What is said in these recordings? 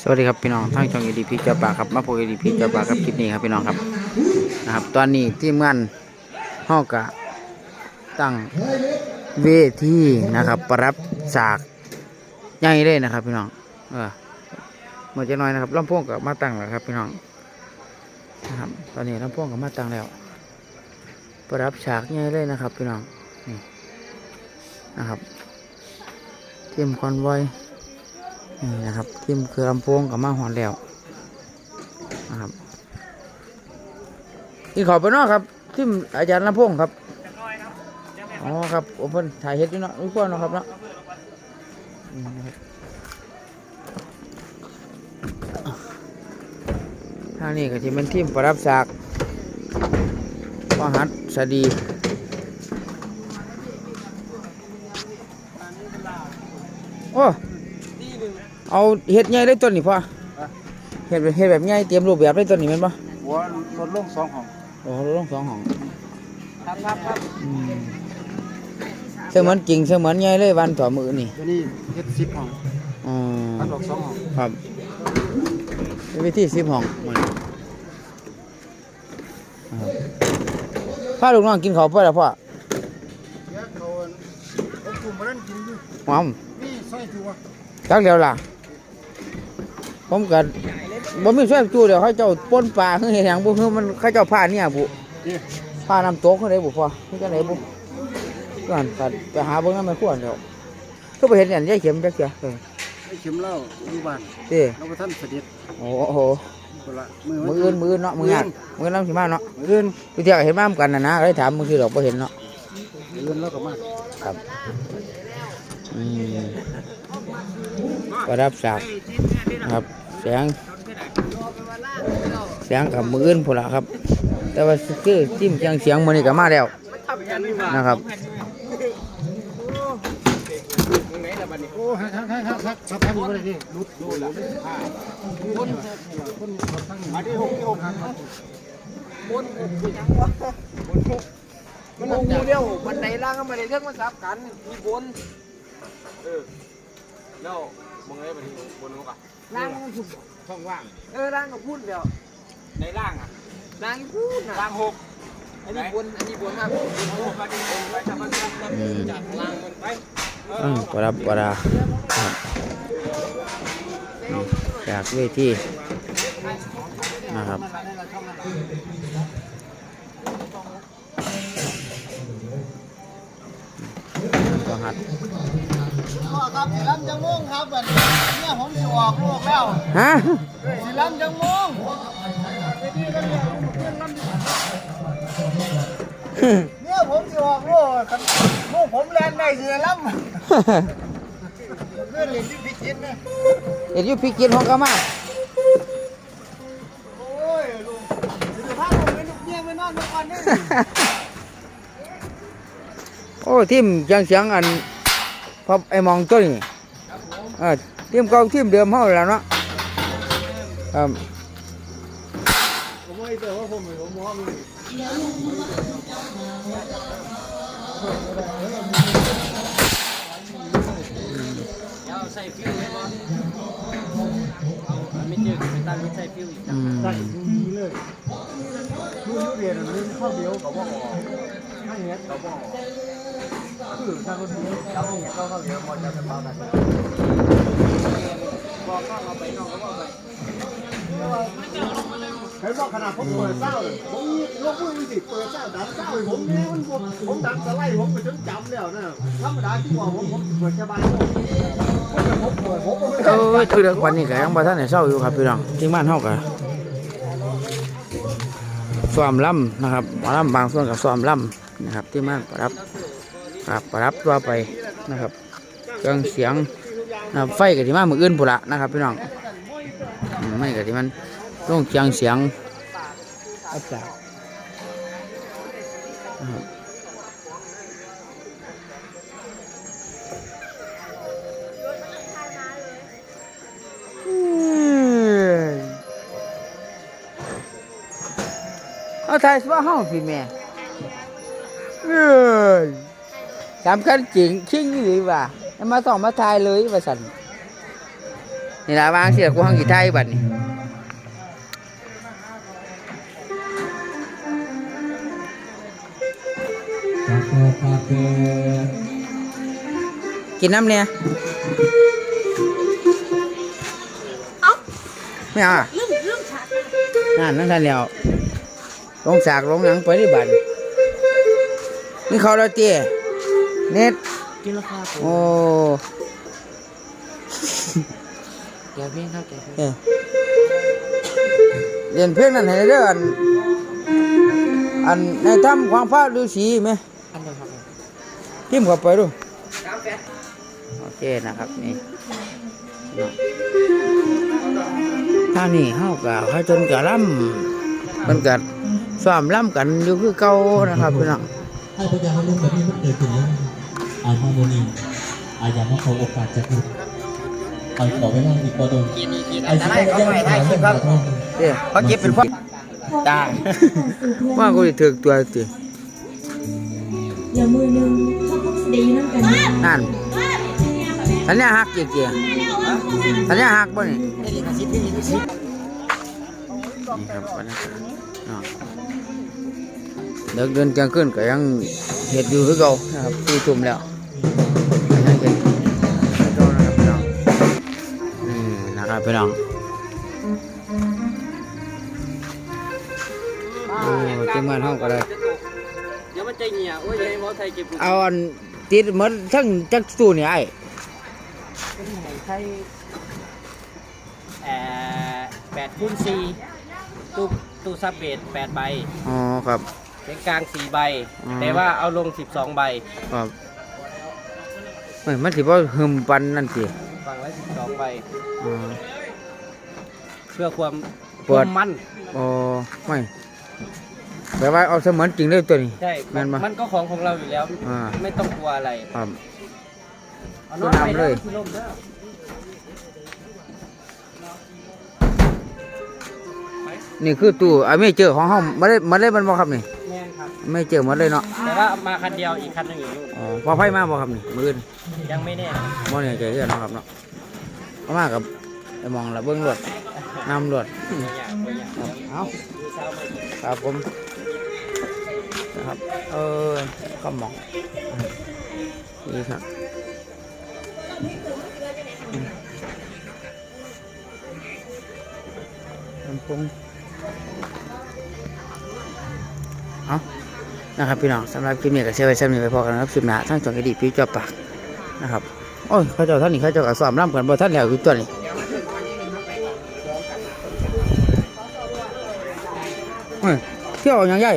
สวัสดีครับพี่น้องทั้งช่องเอดีพีเจ้าป่าครับมาพบเอดีพีเจ้าป่าครับคลิปนี้ครับพี่น้องครับนะครับ ตอนนี้ทีมงานห้อกะตั้งเวทีนะครับ ปรับฉากใหญ่เลยนะครับ พี่น้องเออเมื่อจะน้อยนะครับลำโพงกับมาตั้งแล้วครับ พี่น้องนะครับ ตอนนี้ลำโพงกับมาตั้งแล้ว ปรับฉากใหญ่เลยนะครับ พี่น้องนี่นะครับเทียมคอนไวอย นี่นะครับทิมเครือลำโพงกับมาหอนแล้วนะครับอีกขอบไปนาะครับทิมอาจารย์ลำโพงครับอ๋อครับผมเพิ่นถ่ายเฮ็ดอยู่เนาะรู้ก่อนเนาะครับเนาะนี่กับทางนี้ก็จะเป็นทีมประดับฉากปหัดสดีโอ้ เอาเห็ดใหญ่ได้ต้นนี่พ่อเห็ดแบบเห็ดแบบใหญ่เตรียมรูปแบบได้ต้นนี่แมันปะหัวรถลงสองห้องโอ้โหลงสองห้องครับครับครับอืมเสมือนจริงเสมือนใหญ่เลยวันต่อมือนี่เดี๋ยวนี้เฮ็ดสิบห้องอ๋อพันออกสองห้องครับเป็นวิธีสิบห้องมันครับพาลูกน้องกินข้าวเพื่ออะไรพ่อเดี๋ยวเขาเอากลุ่มมานั่นกินอยู่หอมนี่ซอยจัวจักเดียวล่ะ ผมกันบ่มีช่วยจูเดี๋ยวเขาเจ้าป้นปลาเฮ้ยหยังบุคือมันเขาเจ้าผ้าเนี่ยบุนี่ผ้าน้ำตกเขาได้บุพอนี่จังไหนบุก่อนกัไปหาเบิ่งน้ำมันขวดเดี๋ยวก็ไปเห็นอย่างยายเข็มจักเสียเออไอ้เข็มเหล้าอยู่บ้านเด้เราไปท่านเสด็จโอ้โหคนละมือมืออื่นมืออื่นเนาะมืองานมือน้ำสิมาเนาะมืออื่นพี่เที่ยวเห็นมาเหมือนกันนะนะก็เลยถามมือคือดอกบ่เห็นเนาะมืออื่นเราก็มาครับอืม ประดับฉากครับแสงแสงกับมืออื่นพละครับ แต่ว่าคือจิ้มเสียงเสียงมือนี่ก็มาแล้วนะครับโอ้ฮักฮักฮักฮักฮักทับทับอยู่เลยนี่รุดดูละคนคนทั้งมาที่หกที่หกครับมันงูเดียวบันไดล่างก็มาได้เรื่องมันซับกันมีบน แล้วมองไงไปที่บนนู้นอะล่างมันสุดช่องว่าง เออล่างก็พูดเดียวในล่างอะล่างพูดนะล่างหกอันนี้บนอันนี้บนครับหกไปที่บนไปทำมันอืมจากล่างบนไปอืมประดับประดาครับนี่จากเวทีนะครับก็หัด พ่อครับสิล้ำจังม่วงครับบัดนี้เนี่ยผมสิออกลูกแล้วฮะสิล้ำจังม่วงเนี่ยผมสิออกลูกคันลูกผมแลนได้สิล้ำเพื่อนเล่นที่พิจิตรนะเอ็ดอยูพิกินของกามาโอ้ยลูกสิพาผมไปลูกเมียไปนอนเมื่อก่อนนี่โอ้ทีมจังเสียงอัน พอไอ้มองตัวนี้เออทีมเก่าทีมเดิมเฮาแล้วเนาะครับผมไม่แต่ว่าผมผมมองมีเอาใส่ฟิวให้บอเอาไม่เจอไปตั้งใส่ฟิวอีกอืมใส่ดูดีเลยดูยุเรียนอันนี้ข้าวเดียวกับว่าออก ถ้าอย่างเงี้ยกับอกคือถ้าคนนี้ถ้าอย่เงี้ยก็เข้าเดียวมันจะเป็นบ้ากันบอกก็เอาไปนอกก็เอาไปเห็นว่าขนาดผมเปิดเศร้าเลยผมลงมือมีสิเปิดเศร้าดันเศร้าผมเนี่ยมันผมผมดันสไลด์ผมไปจนจำแล้วนะธรรมดาที่ว่าผมผมเปิดแค่บ้านผมเปิดผมเอ้ยคือเด็กวันนี้แกยังบ่ทันได้เศร้าอยู่ครับพี่น้องที่บ้านเฮาก็ซ้อมล่ำนะครับหมอล่ำบางส่วนก็ซ้อมล่ำ นะครับที่บ้านประดับครับประดับตัวไปนะครับเครื่องเสียงนะครับไฟก็ที่มามืออื่นพุ่นละนะครับพี่น้องไม่ก็ที่มันลงเสียงเสียงอับจากนะครับเอาถ่ายสว่าห้องพี่แม่ เอ้ยสำคัญจริงชิงนี่หรือว่าเอามาส่องมาถ่ายเลยว่าสันนี่ละวางเสียกูห้องกีตาร์อยู่บัดนี่กินน้ำเนี่ยไม่เอาอะนั่นนั่นทันแล้วลงสากลงหนังไปที่บัดนี่ เขาเราเตี้ยเน็ตกินราคาผมโอ้แกเพียงครับแกเพียงเอ้ยเรียนเพลงนั้นให้เด้ออันอันในถ้ำความฟ้าฤาษีไหมอันเดียวครับทิมเข้าไปดูโอเคนะครับนี่ท่านี่เฮากับเขาจนกับล่ำมันกัซ้อมล่ำกันอยู่คือเก่านะครับพี่น้อง ให้พยานเรื่องแบบนี้มันเกิดขึ้นแล้วอายมาโมนีอายอยากมาขอโอกาสจากคุณอายขอเวลาอีกพอโดนอายสิขออนุญาตถามเรื่องขอโทษเด้เขาเก็บเป็นความตาว่ากูจะถึกตัวติอย่ามือหนึ่งถ้าพวกดีนั่นกันนั่นสัญญาหักเกี่ยๆสัญญาหักบ่นี่ นี่ครับบรรยากาศเนาะเด็กเดินเที่ยงคืนก็ยังเห็ดอยู่คือเก่านะครับตีทุ่มแล้วยังเห็ดคือเก่านะครับพี่น้องนี่นะครับพี่น้องโอ้ทีมงานห้องก็ได้เดี๋ยวมันใจเหี่ยโอ้ยยังมอไทยเก็บเอาอันติดหมดทั้งจักตู้นี่ไอ้ไทยเอ่อแปดคูณสี่ ตู้ตู้ซับเบดแปดใบอ๋อครับ เป็นกลางสี่ใบ อืม แต่ว่าเอาลงสิบสองใบครับเฮ้ยมันสิบ่หึมปันนั่นสิฟังไว้สิบสองใบ อ๋อ เพื่อความเปิควาดมมั่นอ๋อไม่แปลว่าเอาเสมือนจริงเลยตัวนี้ ใช่แม่นปะมันก็ของของเราอยู่แล้ว อ่า ไม่ต้องกลัวอะไร ครับ เอาน้อยไปนำเลย ที่ร่มเด้อ นี่คือตู้อะไม่เจอของเฮามาได้มาได้มันบ่ครับนี่แม่นครับ ไม่เจอหมดเลยเนาะแต่ว่ามาคันเดียวอีกคันหนึ่งอยู่นู่นอ๋อพอไฟมาบ่ครับนี่มื้ออื่นยังไม่แน่บ่แน่ใจคือกันเนาะครับเนาะเอามากับไอ้มองละเบิ่งรถนำรถ ตัวอย่างตัวอย่างครับเอาดูเช้ามาอีกครับผมนะครับ เออก็มองนี่ครับลำโพง เอานะครับพี่น้องสำหรับคลิปนี้ก็เชื่อไว้สำหรับไปพอกันนะครับสุดหนาทั้งสองอดีตพี่เจอบปากนะครับโอ้ยเขาเจ้าท่านนี่เขาเจ้าก็สอบร่ำกันบ่ท่านแล้วอยู่ตัวนี้เฮ้ยเที่ยวย่างใหญ่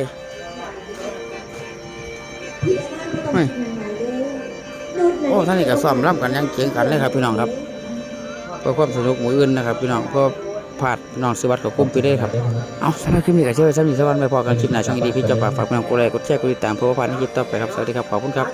โอ้ท่านนี่ก็สอบร่ำกันยังเก่งกันเลยครับพี่น้องครับเพื่อความสนุกหมู่อื่นนะครับพี่น้องเพื่อ ผาดน้องสวัสดิ์กับกุ้มไปได้ครับเอาสำหรับคลิปนี้ก็เชื่อไว้สำหรับสวัสดิ์ไปพอกันคลิปหน้าช่องดีพี่เจอบปากฝากพี่น้องกดไลค์กดแชร์กดติดตามเพื่อว่าผ่านในคลิปต่อไปครับสวัสดีครับขอบคุณครับ